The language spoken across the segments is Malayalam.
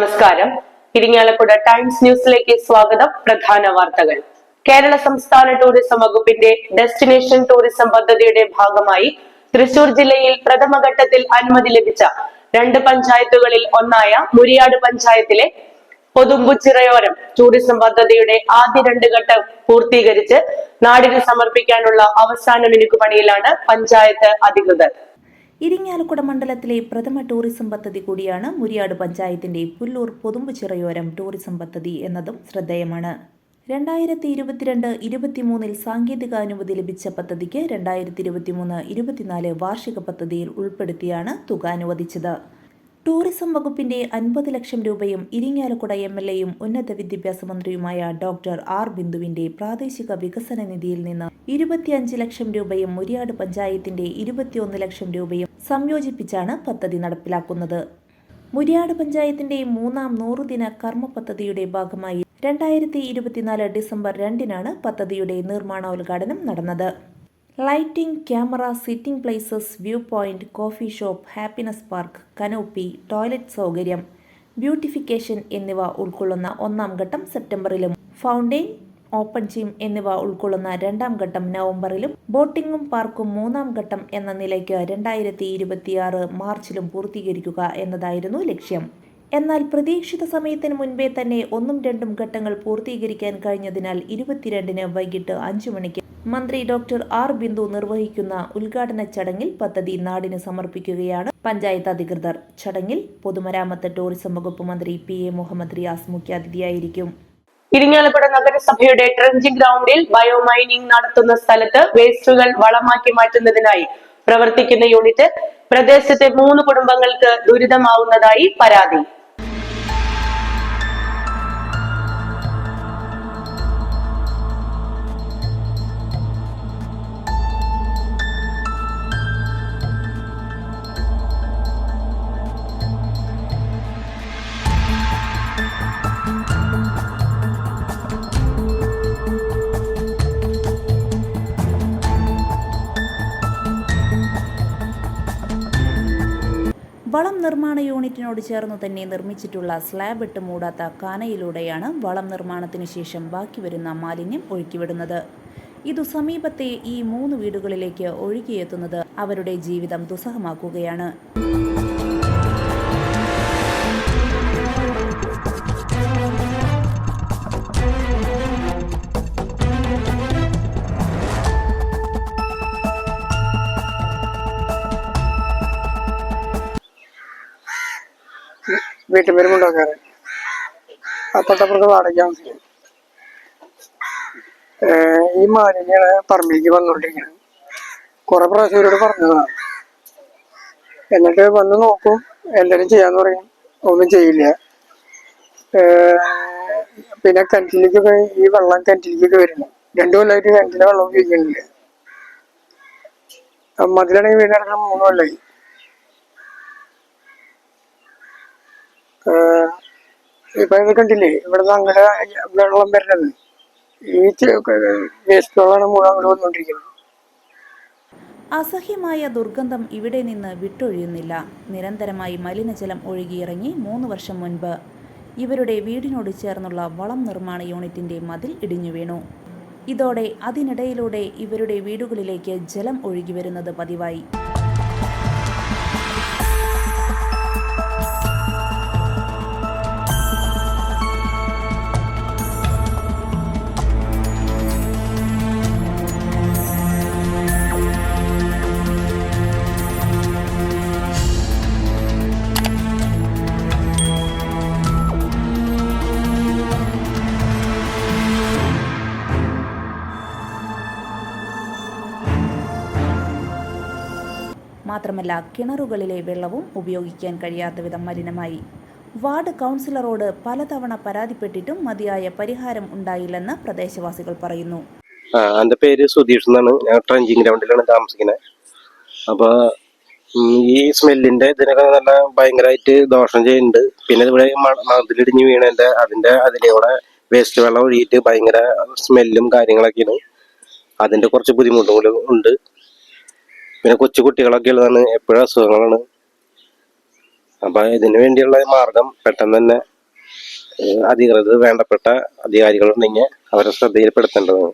നമസ്കാരം. ഇരിങ്ങാലക്കുട ടൈംസ് ന്യൂസിലേക്ക് സ്വാഗതം. പ്രധാന വാർത്തകൾ. കേരള സംസ്ഥാന ടൂറിസം വകുപ്പിന്റെ ഡെസ്റ്റിനേഷൻ ടൂറിസം പദ്ധതിയുടെ ഭാഗമായി തൃശൂർ ജില്ലയിൽ പ്രഥമഘട്ടത്തിൽ അനുമതി ലഭിച്ച രണ്ട് പഞ്ചായത്തുകളിൽ ഒന്നായ മുരിയാട് പഞ്ചായത്തിലെ പൊതുമ്പുച്ചിറയോരം ടൂറിസം പദ്ധതിയുടെ ആദ്യ രണ്ട് ഘട്ടം പൂർത്തീകരിച്ച് നാടിന് സമർപ്പിക്കാനുള്ള അവസാന മിനുക്കുപണിയിലാണ് പഞ്ചായത്ത് അധികൃതർ. ഇരിങ്ങാലക്കുട മണ്ഡലത്തിലെ പ്രഥമ ടൂറിസം പദ്ധതി കൂടിയാണ് മുരിയാട് പഞ്ചായത്തിന്റെ പുല്ലൂർ പൊതുമ്പുചിറയോരം ടൂറിസം പദ്ധതി എന്നതും ശ്രദ്ധേയമാണ്. രണ്ടായിരത്തി ഇരുപത്തിരണ്ട് ഇരുപത്തിമൂന്നിൽ സാങ്കേതിക അനുമതി ലഭിച്ച പദ്ധതിക്ക് രണ്ടായിരത്തി ഇരുപത്തിമൂന്ന് ഇരുപത്തിനാല് വാർഷിക പദ്ധതിയിൽ ഉൾപ്പെടുത്തിയാണ് തുക അനുവദിച്ചത്. ടൂറിസം വകുപ്പിന്റെ അൻപത് ലക്ഷം രൂപയും ഇരിങ്ങാലക്കുട എം എൽ എയും ഉന്നത വിദ്യാഭ്യാസ മന്ത്രിയുമായ ഡോക്ടർ ആർ ബിന്ദുവിന്റെ പ്രാദേശിക വികസന നിധിയിൽ നിന്ന് ഇരുപത്തിയഞ്ച് ലക്ഷം രൂപയും മുരിയാട് പഞ്ചായത്തിന്റെ ഇരുപത്തിയൊന്ന് ലക്ഷം രൂപയും സംയോജിപ്പിച്ചാണ് പദ്ധതി നടപ്പിലാക്കുന്നത്. മുരിയാട് പഞ്ചായത്തിന്റെ മൂന്നാം നൂറുദിന കർമ്മ പദ്ധതിയുടെ ഭാഗമായി രണ്ടായിരത്തി ഇരുപത്തിനാല് ഡിസംബർ രണ്ടിനാണ് പദ്ധതിയുടെ നിർമ്മാണോദ്ഘാടനം നടന്നത്. Lighting camera sitting places view point coffee shop happiness park canopy toilet സൗകര്യം ബ്യൂട്ടിഫിക്കേഷൻ എന്നിവ ഉൾക്കൊള്ളുന്ന ഒന്നാം ഘട്ടം സെപ്റ്റംബറിലും ഫൗണ്ടെയിൻ ഓപ്പൺ ജിം എന്നിവ ഉൾക്കൊള്ളുന്ന രണ്ടാം ഘട്ടം നവംബറിലും ബോട്ടിംഗും പാർക്കും മൂന്നാം ഘട്ടം എന്ന നിലയ്ക്ക് രണ്ടായിരത്തി ഇരുപത്തിയാറ് മാർച്ചിലും പൂർത്തീകരിക്കുക എന്നതായിരുന്നു ലക്ഷ്യം. എന്നാൽ പ്രതീക്ഷിത സമയത്തിന് മുൻപേ തന്നെ ഒന്നും രണ്ടും ഘട്ടങ്ങൾ പൂർത്തീകരിക്കാൻ കഴിഞ്ഞതിനാൽ ഇരുപത്തിരണ്ടിന് വൈകിട്ട് അഞ്ചു മണിക്ക് മന്ത്രി ഡോക്ടർ ആർ ബിന്ദു നിർവഹിക്കുന്ന ഉദ്ഘാടന ചടങ്ങിൽ പദ്ധതി നാടിന് സമർപ്പിക്കുകയാണ് പഞ്ചായത്ത് അധികൃതർ. ചടങ്ങിൽ പൊതുമരാമത്ത് ടൂറിസം വകുപ്പ് മന്ത്രി പി എ മുഹമ്മദ് റിയാസ് മുഖ്യാതിഥിയായിരിക്കും. ഇരിങ്ങാലക്കുട നഗരസഭയുടെ ട്രെഞ്ചിങ് ഗ്രൗണ്ടിൽ ബയോ ബയോമൈനിങ് നടത്തുന്ന സ്ഥലത്ത് വേസ്റ്റുകൾ വളമാക്കി മാറ്റുന്നതിനായി പ്രവർത്തിക്കുന്ന യൂണിറ്റ് പ്രദേശത്തെ മൂന്ന് കുടുംബങ്ങൾക്ക് ദുരിതമാവുന്നതായി പരാതി. നിർമ്മാണ യൂണിറ്റിനോട് ചേർന്ന് തന്നെ നിർമ്മിച്ചിട്ടുള്ള സ്ലാബ് ഇട്ട് മൂടാത്ത കാനയിലൂടെയാണ് വളം നിർമ്മാണത്തിന് ശേഷം ബാക്കി വരുന്ന മാലിന്യം ഒഴുക്കിവിടുന്നത്. ഇതു സമീപത്തെ ഈ മൂന്ന് വീടുകളിലേക്ക് ഒഴുകിയെത്തുന്നത് അവരുടെ ജീവിതം ദുസ്സഹമാക്കുകയാണ്. വീട്ടുപേരും വരുമ്പോണ്ടോ തൊട്ടപ്പുറത്ത് വാടക ഈ മാലിന്യാണ് പറമ്പിലേക്ക് വന്നുകൊണ്ടിരിക്കുന്നത് കുറെ പ്രാവശ്യം ഇവരോട് പറഞ്ഞതാണ്. എന്നിട്ട് വന്ന് നോക്കും എന്തെങ്കിലും ചെയ്യാന്ന് പറയും. ഒന്നും ചെയ്യില്ല. പിന്നെ കിണറ്റിലേക്കൊക്കെ ഈ വെള്ളം കിണറ്റിലേക്കൊക്കെ വരുന്നു. രണ്ടു കൊല്ലമായിട്ട് കിണറ്റിലെ വെള്ളം ഉപയോഗിക്കുന്നില്ല. മതിലാണെങ്കിൽ വീടിനടക്കം മൂന്ന് കൊല്ലമായി ഇപ്പൊ കണ്ടില്ലേ? ഇവിടുന്ന് അങ്ങോട്ട് വെള്ളം വരുന്നത്. ഈ വേസ്റ്റ് വെള്ളമാണ് മുഴുവൻ അങ്ങോട്ട് വന്നുകൊണ്ടിരിക്കുന്നത് അസഹ്യമായ ദുർഗന്ധം ഇവിടെ നിന്ന് വിട്ടൊഴിയുന്നില്ല. നിരന്തരമായി മലിനജലം ഒഴുകിയിറങ്ങി മൂന്ന് വർഷം മുൻപ്. ഇവരുടെ വീടിനോട് ചേർന്നുള്ള വളം നിർമ്മാണ യൂണിറ്റിന്റെ മതിൽ ഇടിഞ്ഞു വീണു. ഇതോടെ അതിനിടയിലൂടെ ഇവരുടെ വീടുകളിലേക്ക് ജലം ഒഴുകി വരുന്നത് പതിവായി. മാത്രമല്ല കിണറുകളിലെ വെള്ളവും ഉപയോഗിക്കാൻ കഴിയാത്ത വിധം മലിനമായി. വാർഡ് കൗൺസിലറോട് പലതവണ പരാതിപ്പെട്ടിട്ടും മതിയായ പരിഹാരം ഉണ്ടായില്ലെന്ന് പ്രദേശവാസികൾ പറയുന്നു. എന്റെ പേര് സുധീഷ് എന്നാണ്. ഞാൻ ട്രഞ്ചിങ് ഗ്രൗണ്ടിലാണ് താമസിക്കുന്നത് അപ്പോൾ ഈ സ്മെല്ലിന്റെ ഇതിനൊക്കെ നല്ല ഭയങ്കരമായിട്ട് ദോഷം ചെയ്യുന്നുണ്ട്. പിന്നെ ഇവിടെ മതിലിടിഞ്ഞ് വീണതിന്റെ അതിന്റെ അതിലൂടെ വേസ്റ്റ് വെള്ളം ഒഴുകിയിട്ട് ഭയങ്കര സ്മെല്ലും കാര്യങ്ങളൊക്കെയാണ്. അതിന്റെ കുറച്ച് ബുദ്ധിമുട്ടുകളും ഉണ്ട്. പിന്നെ കൊച്ചു കുട്ടികളൊക്കെ ഉള്ളതാണ് എപ്പോഴും അസുഖങ്ങളാണ്. അപ്പൊ ഇതിനു വേണ്ടിയുള്ള മാർഗം പെട്ടെന്ന് തന്നെ അധികൃതർ വേണ്ടപ്പെട്ട അധികാരികളുണ്ടെങ്കിൽ അവരെ ശ്രദ്ധയിൽപ്പെടുത്തേണ്ടതാണ്.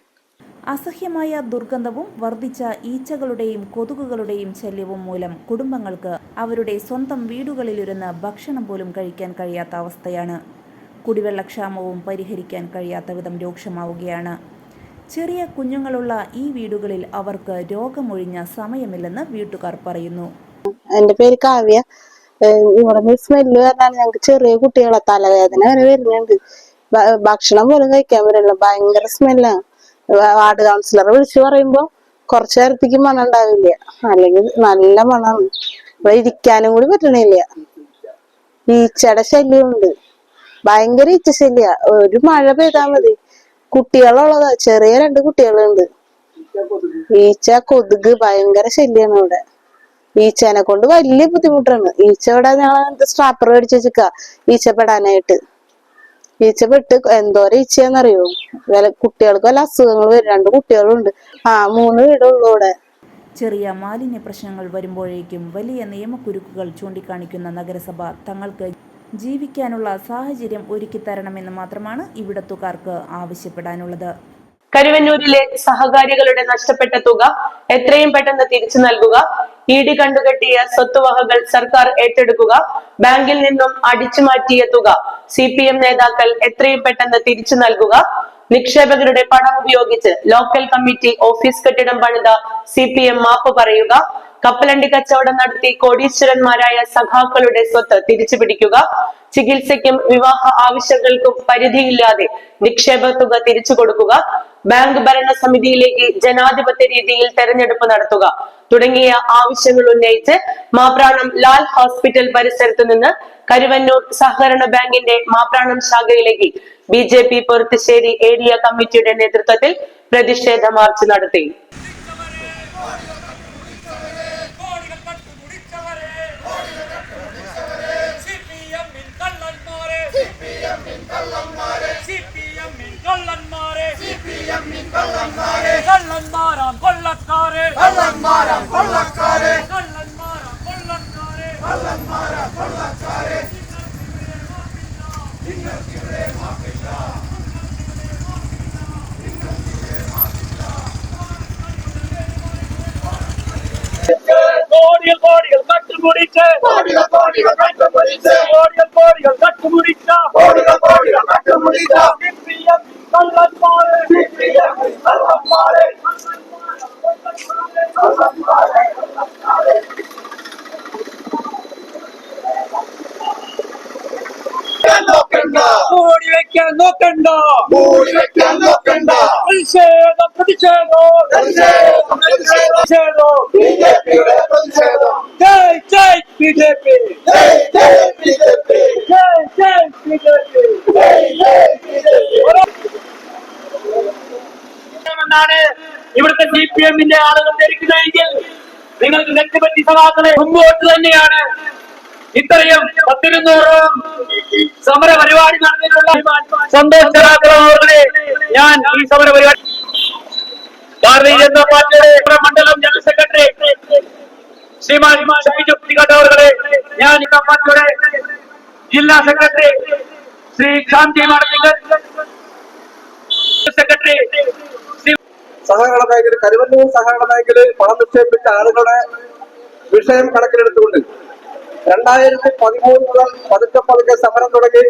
അസഹ്യമായ ദുർഗന്ധവും വർദ്ധിച്ച ഈച്ചകളുടെയും കൊതുകുകളുടെയും ശല്യവും മൂലം കുടുംബങ്ങൾക്ക് അവരുടെ സ്വന്തം വീടുകളിലിരുന്ന് ഭക്ഷണം പോലും കഴിക്കാൻ കഴിയാത്ത അവസ്ഥയാണ്. കുടിവെള്ളക്ഷാമവും പരിഹരിക്കാൻ കഴിയാത്ത വിധം രൂക്ഷമാവുകയാണ്. ചെറിയ കുഞ്ഞുങ്ങളുള്ള ഈ വീടുകളിൽ അവർക്ക് രോഗമൊഴിഞ്ഞ സമയമില്ലെന്ന് വീട്ടുകാർ പറയുന്നു. എന്റെ പേര് കാവ്യ. ഇവിടെ സ്മെല്ല് പറഞ്ഞാൽ ഞങ്ങൾക്ക് ചെറിയ കുട്ടികളെ തലവേദന വരെ വരുന്നുണ്ട്. ഭക്ഷണം പോലും കഴിക്കാൻ പറ്റില്ല. ഭയങ്കര സ്മെല്ലാണ് വാർഡ് കൗൺസിലറെ വിളിച്ചു പറയുമ്പോ കുറച്ചു നേരത്തേക്ക് മണം ഉണ്ടാവില്ല. അല്ലെങ്കിൽ നല്ല മണം ഇരിക്കാനും കൂടി പറ്റണില്ല. ഈച്ചയുടെ ശല്യമുണ്ട്. ഭയങ്കര ഈച്ച ശല്യ ഒരു മഴ പെയ്താൽ മതി. കുട്ടികളുള്ളതാ. ചെറിയ രണ്ട് കുട്ടികളുണ്ട്. ഈച്ച കൊതുക്. ഭയങ്കര ശല്യാണ് ഇവിടെ ഈച്ചനെ കൊണ്ട് വലിയ ബുദ്ധിമുട്ടാണ്. ഈച്ച ഇവിടെ ഞങ്ങൾ സ്ട്രാപ്പർ മേടിച്ച് വെച്ചിക്ക. ഈച്ച പെടാനായിട്ട്. ഈച്ച പെട്ട് എന്തോരം ഈച്ചയാന്നറിയോ വില കുട്ടികൾക്ക് വല്ല അസുഖങ്ങൾ വരും. രണ്ട് കുട്ടികളുണ്ട്. ആ മൂന്ന് വീടുള്ളൂ ഇവിടെ ചെറിയ മാലിന്യ പ്രശ്നങ്ങൾ വരുമ്പോഴേക്കും വലിയ നിയമക്കുരുക്കുകൾ ചൂണ്ടിക്കാണിക്കുന്ന നഗരസഭ തങ്ങൾക്ക് ജീവിക്കാനുള്ള സാഹചര്യം ഒരുക്കിത്തരണമെന്ന് മാത്രമാണ് ഇവിടത്തുകാർക്ക് ആവശ്യപ്പെടാനുള്ളത്. കരുവന്നൂരിലെ സഹകാരികളുടെ നഷ്ടപ്പെട്ട തുക എത്രയും പെട്ടെന്ന് തിരിച്ചു നൽകുക. ഇടി കണ്ടുകെട്ടിയ സ്വത്തുവകകൾ സർക്കാർ ഏറ്റെടുക്കുക. ബാങ്കിൽ നിന്നും അടിച്ചുമാറ്റിയ തുക സി പി എം നേതാക്കൾ എത്രയും പെട്ടെന്ന് തിരിച്ചു നൽകുക. നിക്ഷേപകരുടെ പണം ഉപയോഗിച്ച് ലോക്കൽ കമ്മിറ്റി ഓഫീസ് കെട്ടിടം പണിത സി പി എം മാപ്പ് പറയുക. കപ്പലണ്ടി കച്ചവടം നടത്തി കോടീശ്വരന്മാരായ സഖാക്കളുടെ സ്വത്ത് തിരിച്ചു പിടിക്കുക ചികിത്സയ്ക്കും വിവാഹ ആവശ്യങ്ങൾക്കും പരിധിയില്ലാതെ നിക്ഷേപ തുക തിരിച്ചു കൊടുക്കുക ബാങ്ക് ഭരണ സമിതിയിലേക്ക് ജനാധിപത്യ രീതിയിൽ തെരഞ്ഞെടുപ്പ് നടത്തുക. തുടങ്ങിയ ആവശ്യങ്ങൾ ഉന്നയിച്ച് മാപ്രാണം ലാൽ ഹോസ്പിറ്റൽ പരിസരത്ത് നിന്ന് കരുവന്നൂർ സഹകരണ ബാങ്കിന്റെ Mapranam ശാഖയിലേക്ക് B J P Porathussery area കമ്മിറ്റിയുടെ നേതൃത്വത്തിൽ പ്രതിഷേധ മാർച്ച് നടത്തി. കള്ളന്മാരെ കള്ളന്മാരാം കൊള്ളക്കാരെ. കള്ളന്മാരാം കൊള്ളക്കാരെ. കള്ളന്മാരാം കൊള്ളക്കാരെ. കള്ളന്മാരാം കൊള്ളക്കാരെ. കോടികൾ കോടികൾ കട്ടുമുടിച്ച് കോടികൾ കോടികൾ കട്ടുമുടിച്ച് കോടികൾ കോടികൾ കട്ടുമുടിച്ച കോടികൾ കോടികൾ കട്ടുമുടിച്ച സിപിഎം കള്ളന്മാരെ സിപിഎം കള്ളന്മാരെ മൂടി വെക്കാൻ നോക്കണ്ട മൂടി വെക്കാൻ നോക്കണ്ട പ്രതിഷേധം പ്രതിഷേധം പ്രതിഷേധം പ്രതിഷേധം ബിജെപിയുടെ പ്രതിഷേധം ജയ് ജയ് ബിജെപി ജയ് ജയ് പി എമ്മിന്റെ ആളുകൾ ധരിക്കുന്നതെങ്കിൽ നിങ്ങൾക്ക് നെറ്റുപറ്റി സഭാക്കളെ മുമ്പോട്ട് തന്നെയാണ്. ഇത്രയും പത്തിരുന്നൂറോളം സമര പരിപാടി നടത്തിയിട്ടുള്ള സന്തോഷ് സഭാക്കളെ ഞാൻ ഈ സമര പരിപാടി ഭാരതീയ ജനതാ പാർട്ടിയുടെ മണ്ഡലം ജനറൽ സെക്രട്ടറി ശ്രീമാൻ ഷൈജു തികട്ടവർകളെ ഞാൻ ഈ പാർട്ടിയുടെ ജില്ലാ സെക്രട്ടറി ശ്രീ ശാന്തി മാർട്ടികൾ സെക്രട്ടറി സഹകരണ ബാങ്കിൽ കരുവന്നൂർ സഹകരണ ബാങ്കിൽ പണം നിക്ഷേപിച്ച ആളുകളുടെ വിഷയം കണക്കിലെടുത്തുകൊണ്ട് രണ്ടായിരത്തി പതിമൂന്ന് മുതൽ പതുക്കെ പതുക്കെ സമരം തുടങ്ങി.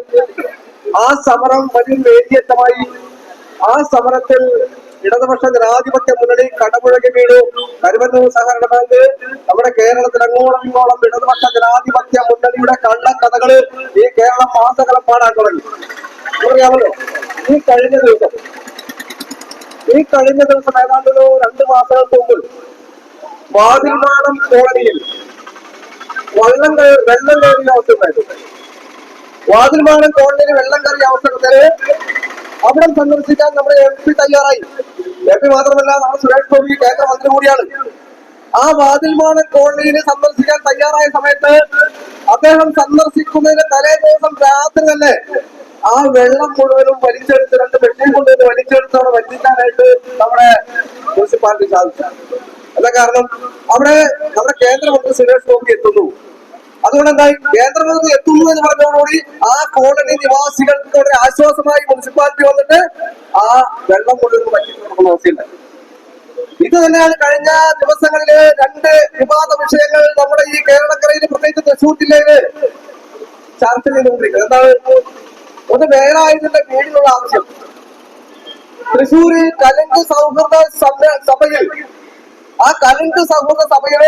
ആ സമരം വലിയ വേദിയത്തമായി ആ സമരത്തിൽ ഇടതുപക്ഷ ജനാധിപത്യ മുന്നണി കടമുഴകി വീണു. കരുവന്നൂർ സഹകരണ ബാങ്ക് നമ്മുടെ കേരളത്തിൽ അങ്ങോളം ഇങ്ങോളം ഇടതുപക്ഷ ജനാധിപത്യ മുന്നണിയുടെ കള്ളക്കഥകൾ ഈ കേരളം മാസകലം പാടാൻ തുടങ്ങി. അറിയാമല്ലോ ഈ കഴിഞ്ഞ ദിവസം ഈ കഴിഞ്ഞ ദിവസം ഏതാണ്ട് ഒരു രണ്ട് മാസങ്ങൾക്ക് മുമ്പ് വാതിൽമാണം കോളനിയിൽ വെള്ളം വെള്ളം കയറിയ അവസ്ഥ ഉണ്ടായിട്ടുണ്ട് വാതിൽമാണം കോളനിയിൽ വെള്ളം കയറിയ അവസരത്തിൽ അവിടെ സന്ദർശിക്കാൻ നമ്മുടെ എം പി തയ്യാറായി. എം പി മാത്രമല്ല നമ്മുടെ സുരേഷ് ഗോപി കേന്ദ്രമന്ത്രി കൂടിയാണ്. ആ വാതിൽമാണം കോളനിയിൽ സന്ദർശിക്കാൻ തയ്യാറായ സമയത്ത് അദ്ദേഹം സന്ദർശിക്കുന്നതിന് തലേ ദിവസം രാത്രി തന്നെ ആ വെള്ളം മുഴുവനും വലിച്ചെടുത്ത് രണ്ട് വെട്ടി കൊണ്ടുവന്ന് വലിച്ചെടുത്തോടെ വറ്റിക്കാനായിട്ട് നമ്മുടെ മുനിസിപ്പാലിറ്റി സാധിച്ചു എന്താ കാരണം? അവിടെ നമ്മുടെ കേന്ദ്രമന്ത്രി സുരേഷ് ഗോപി എത്തുന്നു. അതുകൊണ്ട് എന്തായി? കേന്ദ്രമന്ത്രി എത്തുന്നു എന്ന് പറഞ്ഞതോടുകൂടി ആ കോളനി നിവാസികൾക്ക് വളരെ ആശ്വാസമായി മുനിസിപ്പാലിറ്റി വന്നിട്ട് ആ വെള്ളം മുഴുവൻ പറ്റി കൊടുക്കുന്ന അവസ്ഥയില്ല ഇത് തന്നെയാണ് കഴിഞ്ഞ ദിവസങ്ങളിൽ രണ്ട് വിവാദ വിഷയങ്ങൾ നമ്മുടെ ഈ കേരളക്കരയിൽ പ്രത്യേകിച്ച് തൃശൂർ ജില്ലയിൽ ചർച്ച ചെയ്തുകൊണ്ടിരിക്കുന്നത്. എന്താണ്? ഒന്ന് വേണായിരുന്ന വീടിനുള്ള ആവശ്യം. തൃശൂരിൽ കലങ്ക് സൗഹൃദ സഭയിൽ. ആ കലങ്ക് സൗഹൃദ സഭയിൽ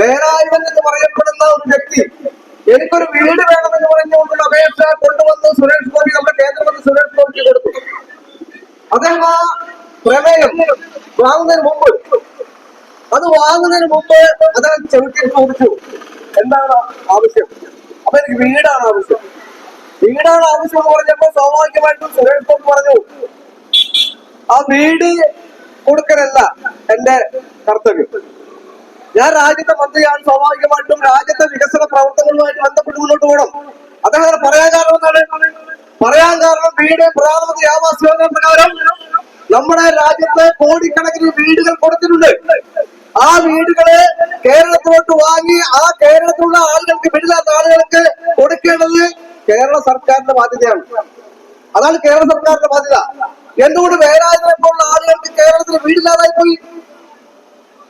വേണായുവൻ എന്ന് പറയപ്പെടുന്ന ഒരു വ്യക്തി എനിക്കൊരു വീട് വേണമെന്ന് പറഞ്ഞുകൊണ്ടുള്ള അപേക്ഷ കൊണ്ടുവന്ന് സുരേഷ് ഗോപി നമ്മുടെ കേന്ദ്രമന്ത്രി സുരേഷ് ഗോപിക്ക് കൊടുത്തു. അദ്ദേഹം ആ പ്രമേയം വാങ്ങുന്നതിന് മുമ്പ് അത് വാങ്ങുന്നതിന് മുമ്പ് അദ്ദേഹം ചെറുക്കിൽ ചോദിച്ചു. എന്താണ് ആവശ്യം? അപ്പൊ എനിക്ക് വീടാണ് ആവശ്യം. വീടാണ് ആവശ്യം എന്ന് പറഞ്ഞപ്പോ സ്വാഭാവികമായിട്ടും സുരേഷ് ഗോപി പറഞ്ഞു ആ വീട് കൊടുക്കലല്ല എന്റെ കർത്തവ്യം. ഞാൻ രാജ്യത്തെ മന്ത്രിയാണ് സ്വാഭാവികമായിട്ടും രാജ്യത്തെ വികസന പ്രവർത്തനങ്ങളുമായിട്ട് ബന്ധപ്പെട്ട് മുന്നോട്ട് പോകണം. അദ്ദേഹം പറയാൻ കാരണം എന്താണ്? പറയാൻ കാരണം വീട് പ്രധാനമന്ത്രി ആവാസ് യോജന പ്രകാരം നമ്മുടെ രാജ്യത്തെ കോടിക്കണക്കിന് വീടുകൾ കൊടുത്തിട്ടുണ്ട്. ആ വീടുകളെ കേരളത്തിലോട്ട് വാങ്ങി ആ കേരളത്തിലുള്ള ആളുകൾക്ക് വീടില്ലാത്ത ആളുകൾക്ക് കൊടുക്കേണ്ടത് കേരള സർക്കാരിന്റെ ബാധ്യതയാണ്. അതാണ് കേരള സർക്കാരിന്റെ ബാധ്യത. എന്തുകൊണ്ട് വേലായുധനെ പോലുള്ള ആളുകൾക്ക് കേരളത്തിൽ വീടില്ലാതായി പോയി?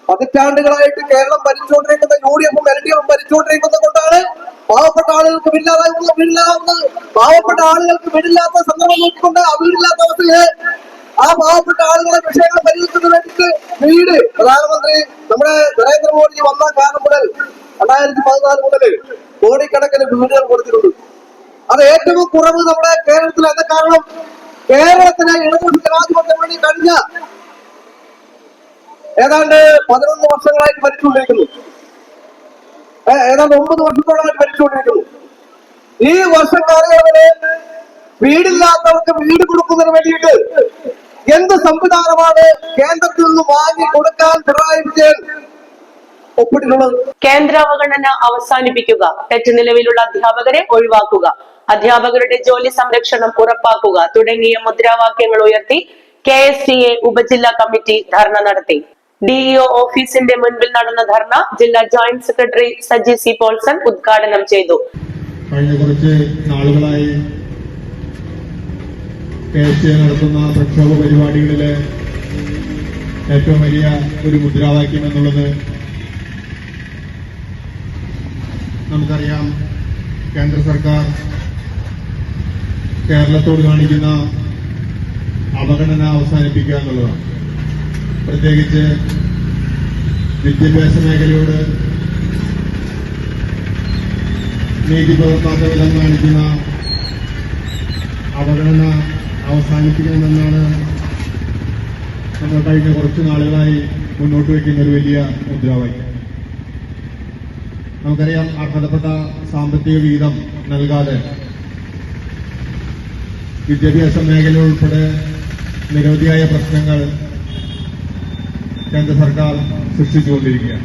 പതിറ്റാണ്ടുകളായിട്ട് കേരളം ഭരിച്ചുകൊണ്ടിരിക്കുന്ന യു ഡി എഫും എൽ ഡി എഫും ഭരിച്ചുകൊണ്ടിരിക്കുന്നത് കൊണ്ടാണ് പാവപ്പെട്ട ആളുകൾക്ക് വീടില്ലാതായി വീടില്ലാതാവുന്നത് പാവപ്പെട്ട ആളുകൾക്ക് വീടില്ലാത്ത സന്ദർഭം നോക്കിക്കൊണ്ട് ആ വീടില്ലാത്ത അവസ്ഥയിൽ ആ പാവപ്പെട്ട ആളുകളെ വിഷയങ്ങൾ പരിഹരിക്കുന്നതിന് വേണ്ടിയിട്ട് വീട് പ്രധാനമന്ത്രി നമ്മുടെ നരേന്ദ്രമോദി വന്ന കാലം മുതൽ രണ്ടായിരത്തി പതിനാല് മുതൽ കോടിക്കണക്കിന് വീടുകൾ കൊടുത്തിട്ടുണ്ട്. അത് ഏറ്റവും കുറവ് നമ്മുടെ കേരളത്തിൽ എന്ന കാരണം? കേരളത്തിലെ ഇടതുപക്ഷ ജനാധിപത്യം വേണ്ടി കഴിഞ്ഞ ഏതാണ്ട് പതിനൊന്ന് വർഷങ്ങളായിട്ട് ഭരിച്ചുകൊണ്ടിരിക്കുന്നു. ഏതാണ്ട് ഒമ്പത് വർഷത്തോളമായിട്ട് ഭരിച്ചുകൊണ്ടിരിക്കുന്നു. ഈ വർഷം കാലയളവിൽ വീടില്ലാത്തവർക്ക് വീട് കൊടുക്കുന്നതിന് വേണ്ടിയിട്ട് എന്ത് സംവിധാനമാണ് കേന്ദ്രത്തിൽ നിന്ന് വാങ്ങി കൊടുക്കാൻ പിണറായി വിജയൻ ഒപ്പിട്ടിട്ടുള്ളത് കേന്ദ്ര അവഗണന അവസാനിപ്പിക്കുക. തെറ്റ് നിലവിലുള്ള അധ്യാപകരെ ഒഴിവാക്കുക. അധ്യാപകരുടെ ജോലി സംരക്ഷണം ഉറപ്പാക്കുക. തുടങ്ങിയ മുദ്രാവാക്യങ്ങൾ ഉയർത്തി കെ എസ് ടി എ ഉപജില്ലാ കമ്മിറ്റി ധർണ നടത്തി. ഡിഇഒ ഓഫീസിന്റെ മുൻപിൽ നടന്ന ധർണ ജില്ലാ joint secretary Saji C Paulson ഉദ്ഘാടനം ചെയ്തു. കഴിഞ്ഞ കുറച്ച് നാളുകളായി കെ എസ് നടത്തുന്ന പ്രക്ഷോഭ പരിപാടികളിലെ ഏറ്റവും വലിയ ഒരു മുദ്രാവാക്യം എന്നുള്ളത് നമുക്കറിയാം കേന്ദ്ര സർക്കാർ കേരളത്തോട് കാണിക്കുന്ന അവഗണന അവസാനിപ്പിക്കുക എന്നുള്ളതാണ്. പ്രത്യേകിച്ച് വിദ്യാഭ്യാസ മേഖലയോട് നീതി പുലർത്താത്ത വിധം കാണിക്കുന്ന അവഗണന അവസാനിപ്പിക്കണമെന്നാണ് നമ്മൾ കഴിഞ്ഞ കുറച്ച് നാളുകളായി മുന്നോട്ട് വയ്ക്കുന്ന ഒരു വലിയ മുദ്രാവാക്യം. നമുക്കറിയാം അർഹതപ്പെട്ട സാമ്പത്തിക വിഹിതം നൽകാതെ വിദ്യാഭ്യാസ മേഖല ഉൾപ്പെടെ നിരവധിയായ പ്രശ്നങ്ങൾ കേന്ദ്ര സർക്കാർ സൃഷ്ടിച്ചുകൊണ്ടിരിക്കുകയാണ്.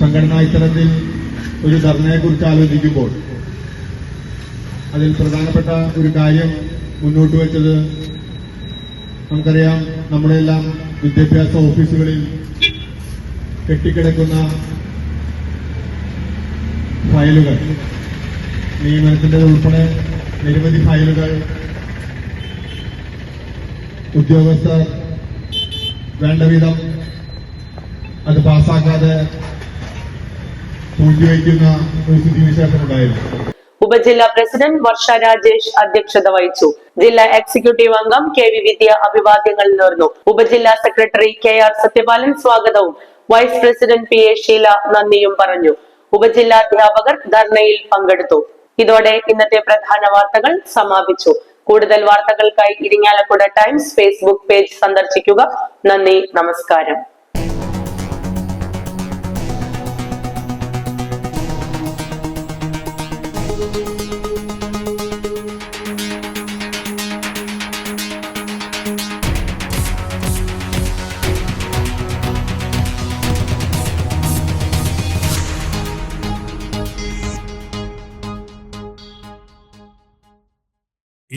സംഘടന ഇത്തരത്തിൽ ഒരു ധർണയെക്കുറിച്ച് ആലോചിക്കുമ്പോൾ അതിൽ പ്രധാനപ്പെട്ട ഒരു കാര്യം മുന്നോട്ട് വെച്ചത് നമുക്കറിയാം നമ്മളെല്ലാം വിദ്യാഭ്യാസ ഓഫീസുകളിൽ കെട്ടിക്കിടക്കുന്ന ഫയലുകൾ. നിയമനത്തിന്റെ ഉൾപ്പെടെ നിരവധി ഫയലുകൾ. ഉദ്യോഗസ്ഥർ വേണ്ടവിധം അത് പാസ്സാക്കാതെ പൂഴ്ത്തിവയ്ക്കുന്ന ഒരു സ്ഥിതിവിശേഷം ഉണ്ടായിരുന്നു. ഉപജില്ലാ പ്രസിഡന്റ് വർഷ രാജേഷ് അധ്യക്ഷത വഹിച്ചു. ജില്ലാ എക്സിക്യൂട്ടീവ് അംഗം കെ വി വിദ്യ അഭിവാദ്യങ്ങൾ നേർന്നു. ഉപജില്ലാ സെക്രട്ടറി കെ ആർ സത്യപാലൻ സ്വാഗതവും vice president P A Sheela നന്ദിയും പറഞ്ഞു. ഉപജില്ലാ അധ്യാപകർ ധർണയിൽ പങ്കെടുത്തു. ഇതോടെ ഇന്നത്തെ പ്രധാന വാർത്തകൾ സമാപിച്ചു. കൂടുതൽ വാർത്തകൾക്കായി ഇരിങ്ങാലക്കുട ടൈംസ് ഫേസ്ബുക്ക് പേജ് സന്ദർശിക്കുക. നന്ദി നമസ്കാരം.